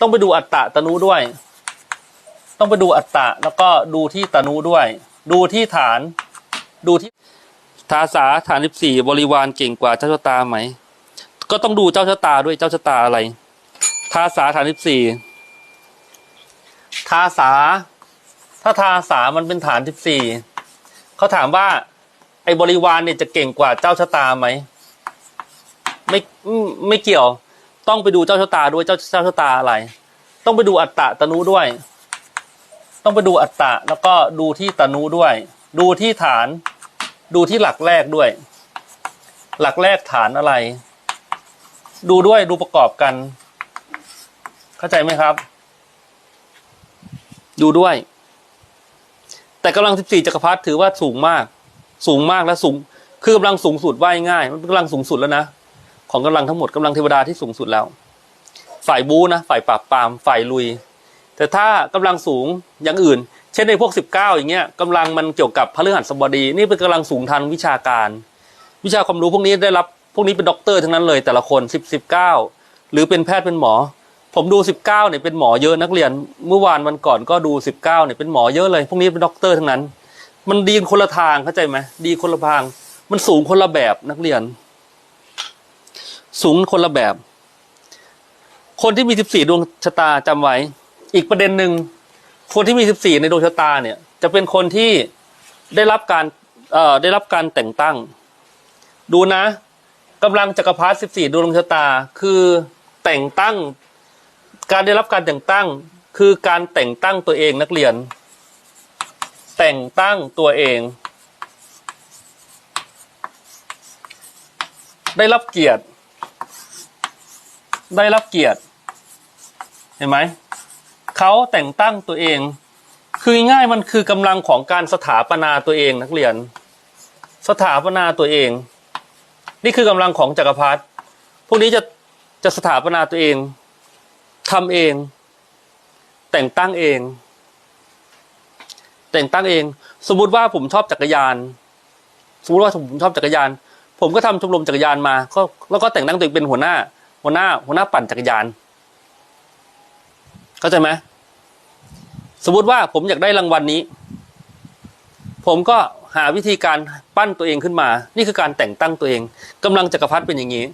ต้องไปดูอัตตะตนุด้วย ต้องไปดูอัตตะแล้วก็ดูที่ตนุด้วย ดูที่ฐาน ดูที่ทาสาฐานสิบสี่บริวารเก่งกว่าเจ้าชะตาไหม ก็ต้องดูเจ้าชะตาด้วยเจ้าชะตาอะไร ทาสาฐานสิบสี่ทาสา ถ้าทาสามันเป็นฐานสิบสี่เขาถามว่า ไอ้บริวารเนี่ยจะเก่งกว่าเจ้าชะตาไหมไม่ไม่เกี่ยว ต้องไปดูเจ้าชะตาด้วยเจ้าเจ้าชะตาอะไร ต้องไปดูอัตตะตนุด้วย ต้องไปดูอัตตะแล้วก็ดูที่ตนุด้วย ดูที่ฐาน ดูที่หลักแรกด้วย หลักแรกฐานอะไร ดูด้วยดูประกอบกัน เข้าใจไหมครับ ดูด้วย แต่กำลัง14จักรพรรดิถือว่าสูงมาก สูงมากและสูง คือกำลังสูงสุดว่ายง่าย มันเป็นกำลังสูงสุดแล้วนะ ของกำลังทั้งหมดกำลังเทวดาที่สูงสุดแล้ว ฝ่ายบูนะฝ่ายปราบปรามฝ่ายลุย แต่ถ้ากำลังสูงอย่างอื่น เช่นในพวก 19 อย่างเงี้ยกำลังมันเกี่ยวกับพระฤหัสบดี นี่เป็นกำลังสูงทางวิชาการ วิชาความรู้พวกนี้ได้รับพวกนี้เป็นด็อกเตอร์ทั้งนั้นเลย แต่ละคน10 19 หรือเป็นแพทย์เป็นหมอ ผมดู 19เนี่ยเป็นหมอเยอะนักเรียน เมื่อวานวันก่อนก็ดู 19เนี่ยเป็นหมอเยอะเลย พวกนี้เป็นด็อกเตอร์ทั้งนั้น มันดีคนละทางเข้าใจไหมดีคนละทาง มันสูงคนละแบบนักเรียน สูงคนละแบบ คนที่มี14ดวงชะตาจำไว้ อีกประเด็นหนึ่งคนที่มี14ในดวงชะตาเนี่ย จะเป็นคนที่ได้รับการเอ่อได้รับการแต่งตั้ง ดูนะกำลังจักรพรรดิ14ดวงชะตา คือแต่งตั้ง การได้รับการแต่งตั้ง คือการแต่งตั้งตัวเองนักเรียน แต่งตั้งตัวเองได้รับเกียรติ ได้รับเกียรติ เห็นไหมเขาแต่งตั้งตัวเอง คือง่ายมันคือกำลังของการสถาปนาตัวเองนักเรียน สถาปนาตัวเอง นี่คือกำลังของจักรพรรดิพวกนี้จะจะสถาปนาตัวเองทำเอง แต่งตั้งเอง แต่งตั้งเอง สมมุติว่าผมชอบจักรยาน สมมติว่าผมชอบจักรยาน ผมก็ทำชมรมจักรยานมาก็แล้วก็แต่งตั้งตัวเองเป็นหัวหน้า หัวหน้าหัวหน้าปั่นจักรยาน เข้าใจไหมสมมติว่าผมอยากได้รางวัลนนี้ ผมก็หาวิธีการปั้นตัวเองขึ้นมา นี่คือการแต่งตั้งตัวเองกำลังจักรพรรดิเป็นอย่างนี้